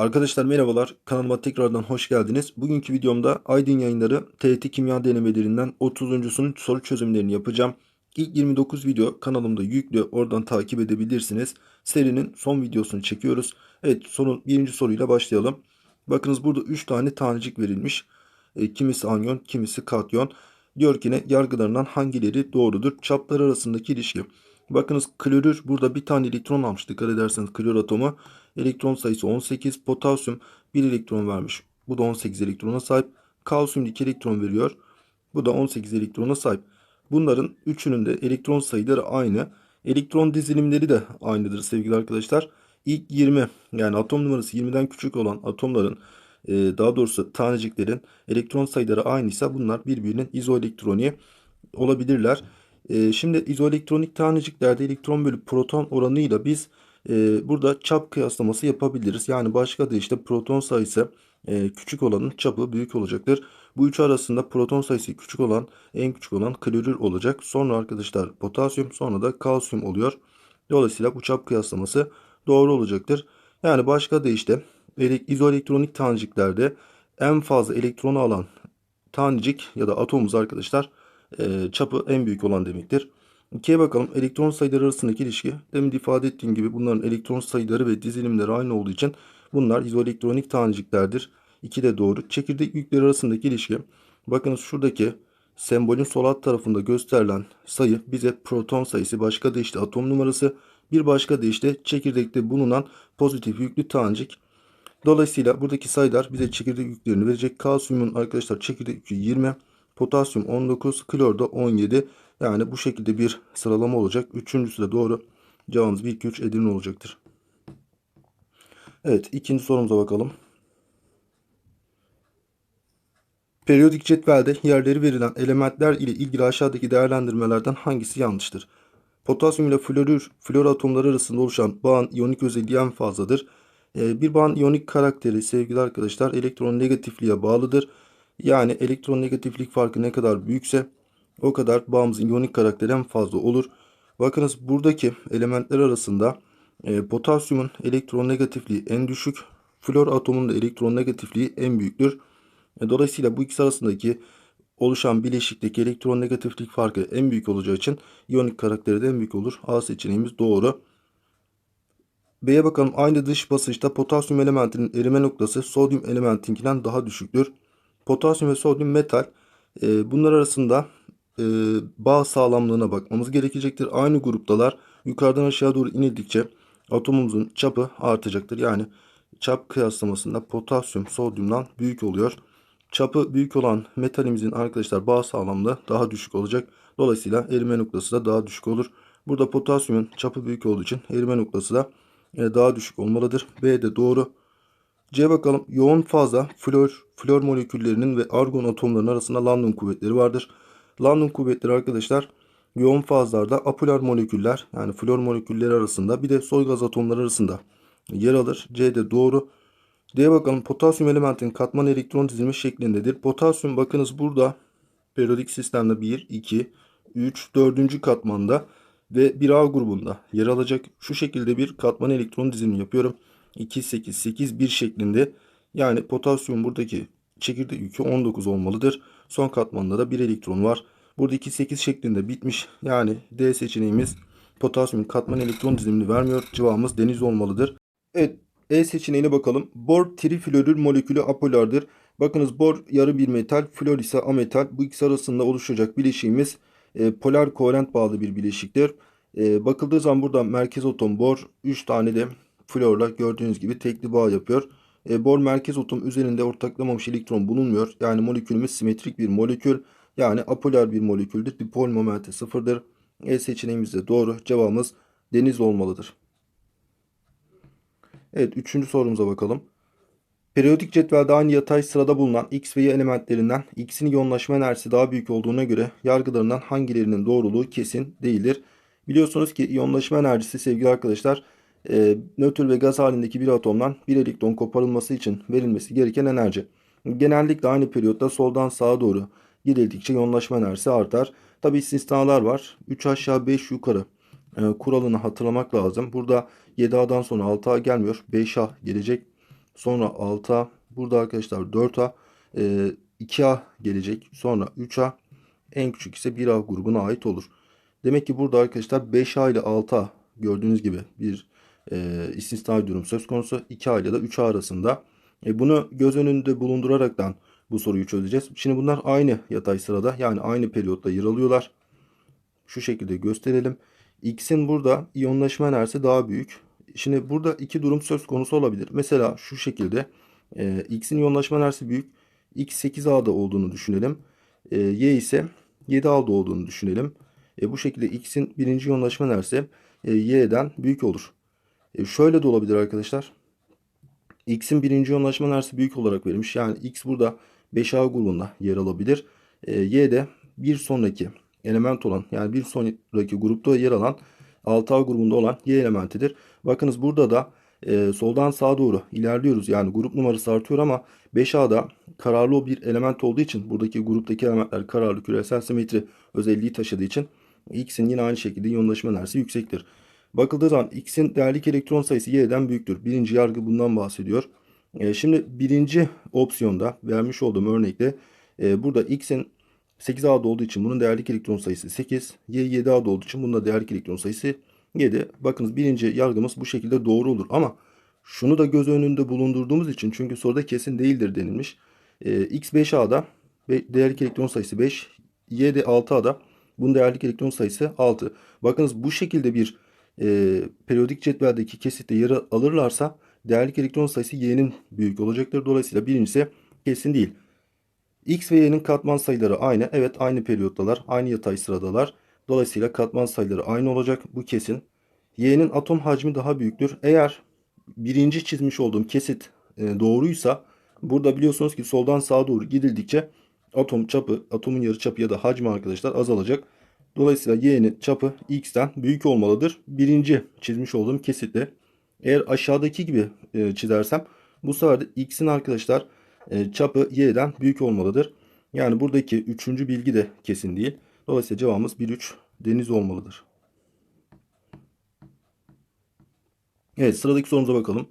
Arkadaşlar merhabalar. Kanalıma tekrardan hoş geldiniz. Bugünkü videomda Aydın Yayınları TET Kimya denemelerinden 30.sunun soru çözümlerini yapacağım. İlk 29 video kanalımda yüklü. Oradan takip edebilirsiniz. Serinin son videosunu çekiyoruz. Evet sorun birinci soruyla başlayalım. Bakınız burada 3 tane tanecik verilmiş. E, kimisi anyon, kimisi katyon. Diyor ki ne? Yargılarından hangileri doğrudur? Çaplar arasındaki ilişki. Bakınız klorür burada bir tane elektron almış. Dikkat ederseniz klor atomu. Elektron sayısı 18. Potasyum 1 elektron vermiş. Bu da 18 elektrona sahip. Kalsiyum 2 elektron veriyor. Bu da 18 elektrona sahip. Bunların üçünün de elektron sayıları aynı. Elektron dizilimleri de aynıdır sevgili arkadaşlar. İlk 20 yani atom numarası 20'den küçük olan atomların e, daha doğrusu taneciklerin elektron sayıları aynıysa bunlar birbirinin izoelektroniği olabilirler. E, şimdi izoelektronik taneciklerde elektron bölü proton oranıyla biz e, burada çap kıyaslaması yapabiliriz. Yani başka da işte proton sayısı e, küçük olanın çapı büyük olacaktır. Bu üç arasında proton sayısı küçük olan en küçük olan klorür olacak. Sonra arkadaşlar potasyum sonra da kalsiyum oluyor. Dolayısıyla bu çap kıyaslaması doğru olacaktır. Yani başka da işte izoelektronik taneciklerde en fazla elektronu alan tanecik ya da atomumuz arkadaşlar e, çapı en büyük olan demektir. 2'ye bakalım. Elektron sayıları arasındaki ilişki. Demin de ifade ettiğim gibi bunların elektron sayıları ve dizilimleri aynı olduğu için bunlar izoelektronik taneciklerdir. 2 de doğru. Çekirdek yükleri arasındaki ilişki. Bakınız şuradaki sembolün sol alt tarafında gösterilen sayı bize proton sayısı başka da işte atom numarası bir başka da işte çekirdekte bulunan pozitif yüklü tanecik. Dolayısıyla buradaki sayılar bize çekirdek yüklerini verecek. Kalsiyumun arkadaşlar çekirdek yükü 20, potasyum 19, klor da 17. Yani bu şekilde bir sıralama olacak. Üçüncüsü de doğru. Cevabımız 1, 2, 3 Edirne olacaktır. Evet ikinci sorumuza bakalım. Periyodik cetvelde yerleri verilen elementler ile ilgili aşağıdaki değerlendirmelerden hangisi yanlıştır? Potasyum ile florür, flor atomları arasında oluşan bağın iyonik özelliği en fazladır. Ee, bir bağın iyonik karakteri sevgili arkadaşlar elektron negatifliğe bağlıdır. Yani elektron negatiflik farkı ne kadar büyükse o kadar bağımızın iyonik karakteri en fazla olur. Bakınız buradaki elementler arasında e, potasyumun elektron negatifliği en düşük, flor atomunun da elektron negatifliği en büyüktür. E, dolayısıyla bu ikisi arasındaki oluşan bileşikteki elektron negatiflik farkı en büyük olacağı için iyonik karakteri de en büyük olur. A seçeneğimiz doğru. B'ye bakalım. Aynı dış basınçta potasyum elementinin erime noktası sodyum elementinkinden daha düşüktür. Potasyum ve sodyum metal. E, bunlar arasında e, bağ sağlamlığına bakmamız gerekecektir. Aynı gruptalar yukarıdan aşağı doğru inildikçe atomumuzun çapı artacaktır. Yani çap kıyaslamasında potasyum sodyumdan büyük oluyor. Çapı büyük olan metalimizin arkadaşlar bağ sağlamlığı daha düşük olacak. Dolayısıyla erime noktası da daha düşük olur. Burada potasyumun çapı büyük olduğu için erime noktası da e, daha düşük olmalıdır. B de doğru. C bakalım. Yoğun fazla flor, flor moleküllerinin ve argon atomlarının arasında London kuvvetleri vardır. London kuvvetleri arkadaşlar yoğun fazlarda apolar moleküller yani flor molekülleri arasında bir de soy gaz atomları arasında yer alır. C de doğru. D'ye bakalım. Potasyum elementin katman elektron dizilimi şeklindedir. Potasyum bakınız burada periyodik sistemde 1, 2, 3, 4. katmanda ve bir A grubunda yer alacak. Şu şekilde bir katman elektron dizilimi yapıyorum. 2, 8, 8, 1 şeklinde. Yani potasyum buradaki çekirdek yükü 19 olmalıdır. Son katmanda da 1 elektron var. Burada 2, 8 şeklinde bitmiş. Yani D seçeneğimiz potasyum katman elektron dizilimini vermiyor. Cevabımız deniz olmalıdır. Evet E seçeneğine bakalım. Bor triflorür molekülü apolardır. Bakınız bor yarı bir metal, flor ise ametal. Bu ikisi arasında oluşacak bileşiğimiz e, polar kovalent bağlı bir bileşiktir. E, bakıldığı zaman burada merkez atom bor, 3 tane de florla gördüğünüz gibi tekli bağ yapıyor. E, bor merkez atom üzerinde ortaklamamış elektron bulunmuyor. Yani molekülümüz simetrik bir molekül. Yani apolar bir moleküldür. Dipol momenti sıfırdır. E seçeneğimiz de doğru. Cevabımız deniz olmalıdır. Evet üçüncü sorumuza bakalım. Periyodik cetvelde aynı yatay sırada bulunan X ve Y elementlerinden X'in yoğunlaşma enerjisi daha büyük olduğuna göre yargılarından hangilerinin doğruluğu kesin değildir. Biliyorsunuz ki yoğunlaşma enerjisi sevgili arkadaşlar e, nötr ve gaz halindeki bir atomdan bir elektron koparılması için verilmesi gereken enerji. Genellikle aynı periyotta soldan sağa doğru gidildikçe yoğunlaşma enerjisi artar. Tabi istisnalar var. 3 aşağı 5 yukarı e, kuralını hatırlamak lazım. Burada 7A'dan sonra 6A gelmiyor. 5A gelecek. sonra 6A, burada arkadaşlar 4A, e, 2A gelecek, sonra 3A, en küçük ise 1A grubuna ait olur. Demek ki burada arkadaşlar 5A ile 6A gördüğünüz gibi bir e, istisnai durum söz konusu. 2A ile de 3A arasında. E, bunu göz önünde bulunduraraktan bu soruyu çözeceğiz. Şimdi bunlar aynı yatay sırada yani aynı periyotta yer alıyorlar. Şu şekilde gösterelim. X'in burada iyonlaşma enerjisi daha büyük. Şimdi burada iki durum söz konusu olabilir. Mesela şu şekilde e, X'in iyonlaşma enerjisi büyük. X 8A'da olduğunu düşünelim. E, y ise 7A'da olduğunu düşünelim. E, bu şekilde X'in birinci iyonlaşma enerjisi e, Y'den büyük olur. E, şöyle de olabilir arkadaşlar. X'in birinci iyonlaşma enerjisi büyük olarak verilmiş. Yani X burada 5A grubunda yer alabilir. E, y de bir sonraki element olan yani bir sonraki grupta yer alan 6A grubunda olan Y elementidir. Bakınız burada da e, soldan sağa doğru ilerliyoruz. Yani grup numarası artıyor ama 5A'da kararlı bir element olduğu için buradaki gruptaki elementler kararlı küresel simetri özelliği taşıdığı için X'in yine aynı şekilde iyonlaşma enerjisi yüksektir. Bakıldığı zaman X'in değerlik elektron sayısı Y'den büyüktür. Birinci yargı bundan bahsediyor. E, şimdi birinci opsiyonda vermiş olduğum örnekte e, burada X'in 8A'da olduğu için bunun değerlik elektron sayısı 8. Y 7A'da olduğu için bunun da değerlik elektron sayısı 7. Bakınız birinci yargımız bu şekilde doğru olur. Ama şunu da göz önünde bulundurduğumuz için çünkü soruda kesin değildir denilmiş. E, X 5A'da değerlik elektron sayısı 5. Y de 6A'da bunun değerlik elektron sayısı 6. Bakınız bu şekilde bir e, periyodik cetveldeki kesitte yer alırlarsa değerlik elektron sayısı y'nin büyük olacaktır. Dolayısıyla birincisi kesin değil. X ve y'nin katman sayıları aynı. Evet aynı periyottalar. Aynı yatay sıradalar. Dolayısıyla katman sayıları aynı olacak. Bu kesin. Y'nin atom hacmi daha büyüktür. Eğer birinci çizmiş olduğum kesit e, doğruysa burada biliyorsunuz ki soldan sağa doğru gidildikçe atom çapı, atomun yarı çapı ya da hacmi arkadaşlar azalacak. Dolayısıyla y'nin çapı x'ten büyük olmalıdır. Birinci çizmiş olduğum kesitle. Eğer aşağıdaki gibi e, çizersem bu sefer de x'in arkadaşlar e, çapı y'den büyük olmalıdır. Yani buradaki üçüncü bilgi de kesin değil. Dolayısıyla cevabımız 1-3 deniz olmalıdır. Evet sıradaki sorumuza bakalım.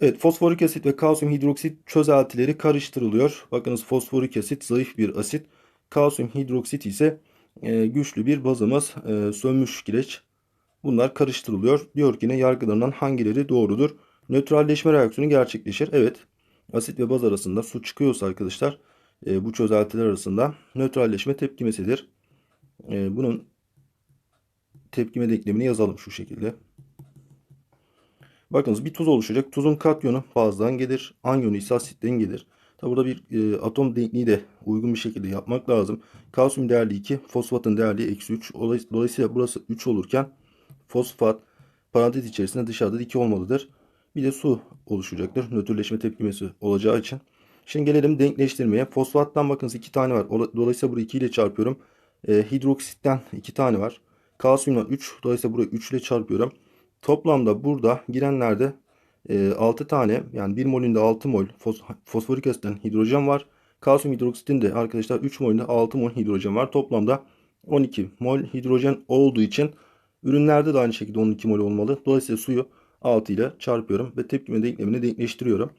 Evet fosforik asit ve kalsiyum hidroksit çözeltileri karıştırılıyor. Bakınız fosforik asit zayıf bir asit. Kalsiyum hidroksit ise e, güçlü bir bazımız e, sönmüş kireç. Bunlar karıştırılıyor. Diyor ki ne yargılarından hangileri doğrudur? Nötralleşme reaksiyonu gerçekleşir. Evet. Asit ve baz arasında su çıkıyorsa arkadaşlar e, bu çözeltiler arasında nötralleşme tepkimesidir. E, bunun tepkime denklemini yazalım şu şekilde. Bakınız bir tuz oluşacak. Tuzun katyonu fazladan gelir. Anyonu ise asitten gelir. Tabi burada bir e, atom denkliği de uygun bir şekilde yapmak lazım. Kalsiyum değerli 2, fosfatın değerli eksi 3. Dolayısıyla burası 3 olurken fosfat parantez içerisinde dışarıda 2 olmalıdır. Bir de su oluşacaktır. Nötrleşme tepkimesi olacağı için. Şimdi gelelim denkleştirmeye. Fosfattan bakınız 2 tane var. Dolayısıyla burayı 2 ile çarpıyorum. E, hidroksitten 2 tane var. Kalsiyumdan 3. Dolayısıyla burayı 3 ile çarpıyorum. Toplamda burada girenlerde 6 tane yani 1 molünde 6 mol fos fosforik asitten hidrojen var. Kalsiyum hidroksitin de arkadaşlar 3 molünde 6 mol hidrojen var. Toplamda 12 mol hidrojen olduğu için ürünlerde de aynı şekilde 12 mol olmalı. Dolayısıyla suyu 6 ile çarpıyorum ve tepkime denklemini denkleştiriyorum.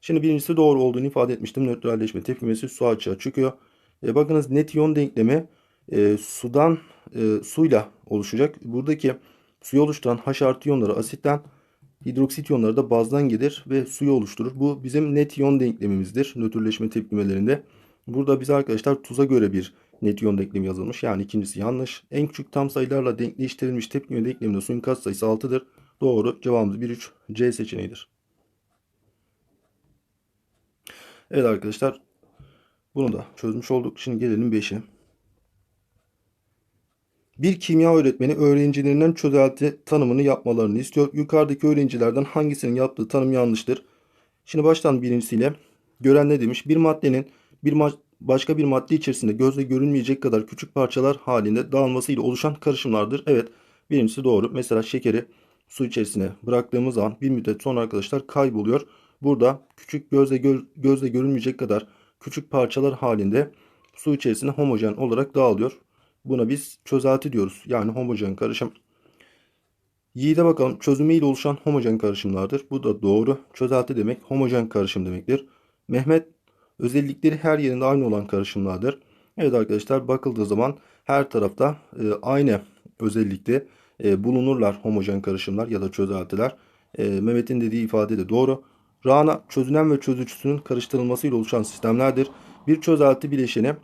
Şimdi birincisi doğru olduğunu ifade etmiştim. Nötralleşme tepkimesi su açığa çıkıyor. E, bakınız net iyon denklemi e, sudan e, suyla oluşacak. Buradaki suyu oluşturan H artı iyonları asitten hidroksit iyonları da bazdan gelir ve suyu oluşturur. Bu bizim net iyon denklemimizdir nötrleşme tepkimelerinde. Burada bize arkadaşlar tuza göre bir net iyon denklemi yazılmış. Yani ikincisi yanlış. En küçük tam sayılarla denkleştirilmiş tepkime denkleminde suyun katsayısı 6'dır. Doğru. Cevabımız 1-3 C seçeneğidir. Evet arkadaşlar. Bunu da çözmüş olduk. Şimdi gelelim 5'e. Bir kimya öğretmeni öğrencilerinden çözelti tanımını yapmalarını istiyor. Yukarıdaki öğrencilerden hangisinin yaptığı tanım yanlıştır? Şimdi baştan birincisiyle gören ne demiş? Bir maddenin bir ma başka bir madde içerisinde gözle görünmeyecek kadar küçük parçalar halinde dağılmasıyla oluşan karışımlardır. Evet birincisi doğru. Mesela şekeri su içerisine bıraktığımız zaman bir müddet sonra arkadaşlar kayboluyor. Burada küçük gözle, gö gözle görünmeyecek kadar küçük parçalar halinde su içerisine homojen olarak dağılıyor. Buna biz çözelti diyoruz. Yani homojen karışım. Yiğide bakalım çözümü ile oluşan homojen karışımlardır. Bu da doğru. Çözelti demek homojen karışım demektir. Mehmet özellikleri her yerinde aynı olan karışımlardır. Evet arkadaşlar bakıldığı zaman her tarafta e, aynı özellikte e, bulunurlar homojen karışımlar ya da çözeltiler. E, Mehmet'in dediği ifade de doğru. Rana çözünen ve çözücüsünün karıştırılmasıyla oluşan sistemlerdir. Bir çözelti bileşeni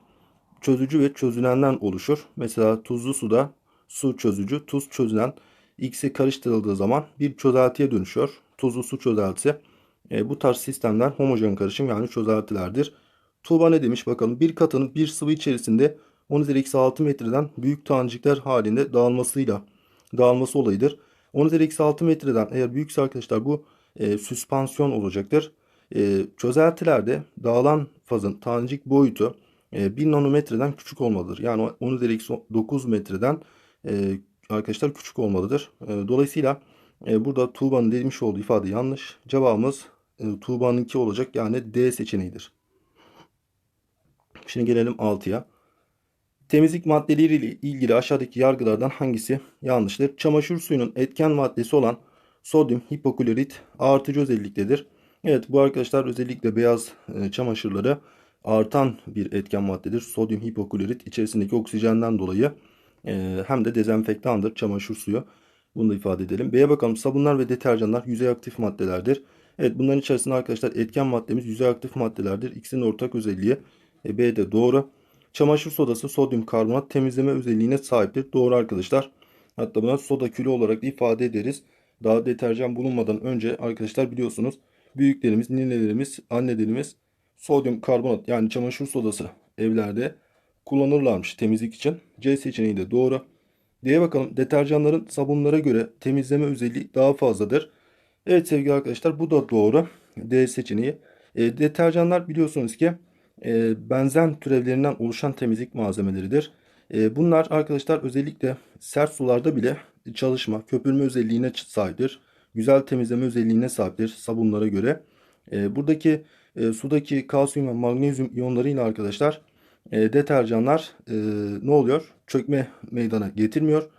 çözücü ve çözünenden oluşur. Mesela tuzlu suda su çözücü, tuz çözünen ikisi karıştırıldığı zaman bir çözeltiye dönüşüyor. Tuzlu su çözeltisi. E, bu tarz sistemler homojen karışım yani çözeltilerdir. Tuğba ne demiş bakalım. Bir katının bir sıvı içerisinde 10 üzeri eksi 6 metreden büyük tanecikler halinde dağılmasıyla dağılması olayıdır. 10 üzeri eksi 6 metreden eğer büyükse arkadaşlar bu e, süspansiyon olacaktır. E, çözeltilerde dağılan fazın tanecik boyutu 1 nanometreden küçük olmalıdır. Yani 10 üzeri eksi 9 metreden e, arkadaşlar küçük olmalıdır. E, dolayısıyla e, burada Tuğba'nın demiş olduğu ifade yanlış. Cevabımız e, Tuğba'nınki olacak yani D seçeneğidir. Şimdi gelelim 6'ya. Temizlik maddeleri ile ilgili aşağıdaki yargılardan hangisi yanlıştır? Çamaşır suyunun etken maddesi olan sodyum hipoklorit artıcı özelliktedir. Evet bu arkadaşlar özellikle beyaz çamaşırları artan bir etken maddedir. Sodyum hipoklorit içerisindeki oksijenden dolayı e, hem de dezenfektandır çamaşır suyu. Bunu da ifade edelim. B'ye bakalım. Sabunlar ve deterjanlar yüzey aktif maddelerdir. Evet bunların içerisinde arkadaşlar etken maddemiz yüzey aktif maddelerdir. İkisinin ortak özelliği e, B de doğru. Çamaşır sodası sodyum karbonat temizleme özelliğine sahiptir. Doğru arkadaşlar. Hatta buna soda külü olarak da ifade ederiz. Daha deterjan bulunmadan önce arkadaşlar biliyorsunuz büyüklerimiz, ninelerimiz, annelerimiz sodyum karbonat yani çamaşır sodası evlerde kullanırlarmış temizlik için. C seçeneği de doğru. D'ye bakalım. Deterjanların sabunlara göre temizleme özelliği daha fazladır. Evet sevgili arkadaşlar bu da doğru. D seçeneği. E, deterjanlar biliyorsunuz ki e, benzen türevlerinden oluşan temizlik malzemeleridir. E, bunlar arkadaşlar özellikle sert sularda bile çalışma, köpürme özelliğine sahiptir. Güzel temizleme özelliğine sahiptir sabunlara göre. E, buradaki e, sudaki kalsiyum ve magnezyum iyonlarıyla arkadaşlar e, deterjanlar e, ne oluyor? Çökme meydana getirmiyor.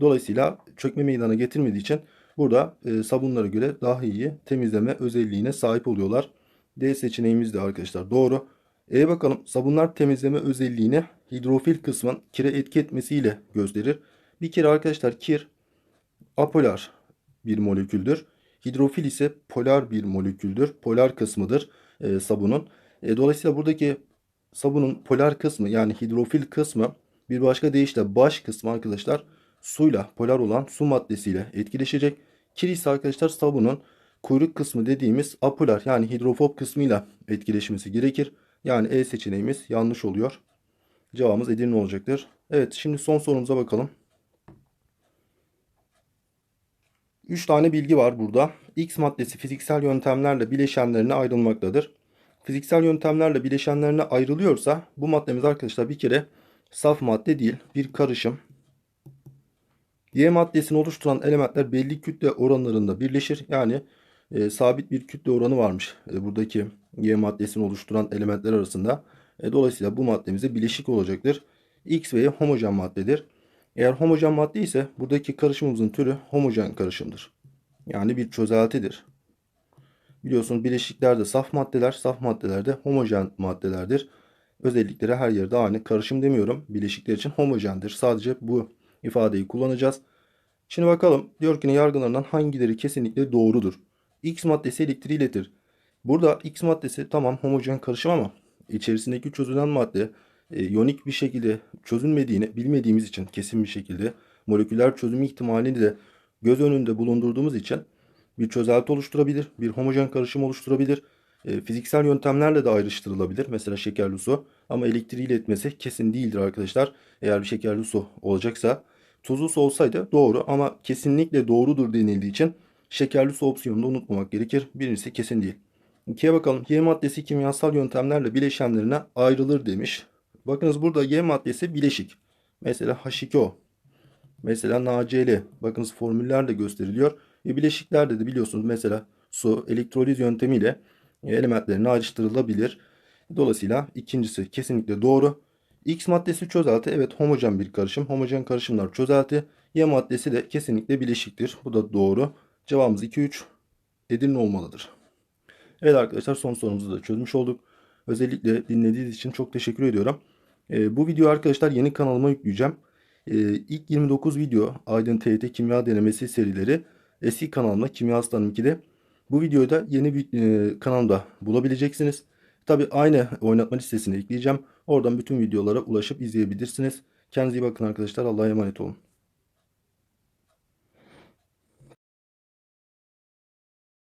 Dolayısıyla çökme meydana getirmediği için burada e, sabunlara göre daha iyi temizleme özelliğine sahip oluyorlar. D seçeneğimiz de arkadaşlar doğru. E bakalım sabunlar temizleme özelliğini hidrofil kısmın kire etki etmesiyle gösterir. Bir kere arkadaşlar kir apolar bir moleküldür. Hidrofil ise polar bir moleküldür. Polar kısmıdır e, sabunun. E, dolayısıyla buradaki sabunun polar kısmı yani hidrofil kısmı bir başka deyişle baş kısmı arkadaşlar suyla polar olan su maddesiyle etkileşecek. Kir ise arkadaşlar sabunun kuyruk kısmı dediğimiz apolar yani hidrofob kısmıyla etkileşmesi gerekir. Yani E seçeneğimiz yanlış oluyor. Cevabımız Edirne olacaktır. Evet şimdi son sorumuza bakalım. 3 tane bilgi var burada. X maddesi fiziksel yöntemlerle bileşenlerine ayrılmaktadır. Fiziksel yöntemlerle bileşenlerine ayrılıyorsa bu maddemiz arkadaşlar bir kere saf madde değil bir karışım. Y maddesini oluşturan elementler belli kütle oranlarında birleşir. Yani e, sabit bir kütle oranı varmış e, buradaki Y maddesini oluşturan elementler arasında. E, dolayısıyla bu maddemize bileşik olacaktır. X ve Y homojen maddedir. Eğer homojen madde ise buradaki karışımımızın türü homojen karışımdır. Yani bir çözeltidir. Biliyorsunuz bileşikler de saf maddeler, saf maddeler de homojen maddelerdir. Özellikleri her yerde aynı. Karışım demiyorum. Bileşikler için homojendir. Sadece bu ifadeyi kullanacağız. Şimdi bakalım. Diyor ki yargılarından hangileri kesinlikle doğrudur? X maddesi elektriği iletir. Burada X maddesi tamam homojen karışım ama içerisindeki çözülen madde yonik bir şekilde çözülmediğini bilmediğimiz için kesin bir şekilde moleküler çözüm ihtimalini de göz önünde bulundurduğumuz için bir çözelti oluşturabilir, bir homojen karışım oluşturabilir. E, fiziksel yöntemlerle de ayrıştırılabilir. Mesela şekerli su ama elektriği iletmesi kesin değildir arkadaşlar. Eğer bir şekerli su olacaksa tuzlu su olsaydı doğru ama kesinlikle doğrudur denildiği için şekerli su opsiyonunu da unutmamak gerekir. Birincisi kesin değil. İkiye bakalım. Y maddesi kimyasal yöntemlerle bileşenlerine ayrılır demiş. Bakınız burada Y maddesi bileşik. Mesela H2O. Mesela NaCl. Bakınız formüller de gösteriliyor. E bileşiklerde de biliyorsunuz mesela su elektroliz yöntemiyle elementlerine ayrıştırılabilir. Dolayısıyla ikincisi kesinlikle doğru. X maddesi çözelti. Evet homojen bir karışım. Homojen karışımlar çözelti. Y maddesi de kesinlikle bileşiktir. Bu da doğru. Cevabımız 2-3 Edirne olmalıdır. Evet arkadaşlar son sorumuzu da çözmüş olduk. Özellikle dinlediğiniz için çok teşekkür ediyorum. Ee, bu videoyu arkadaşlar yeni kanalıma yükleyeceğim. Ee, ilk 29 video Aydın TYT Kimya Denemesi serileri eski kanalımda Kimya Aslanım 2'de. Bu videoyu da yeni e, kanalımda bulabileceksiniz. Tabi aynı oynatma listesine ekleyeceğim. Oradan bütün videolara ulaşıp izleyebilirsiniz. Kendinize iyi bakın arkadaşlar. Allah'a emanet olun.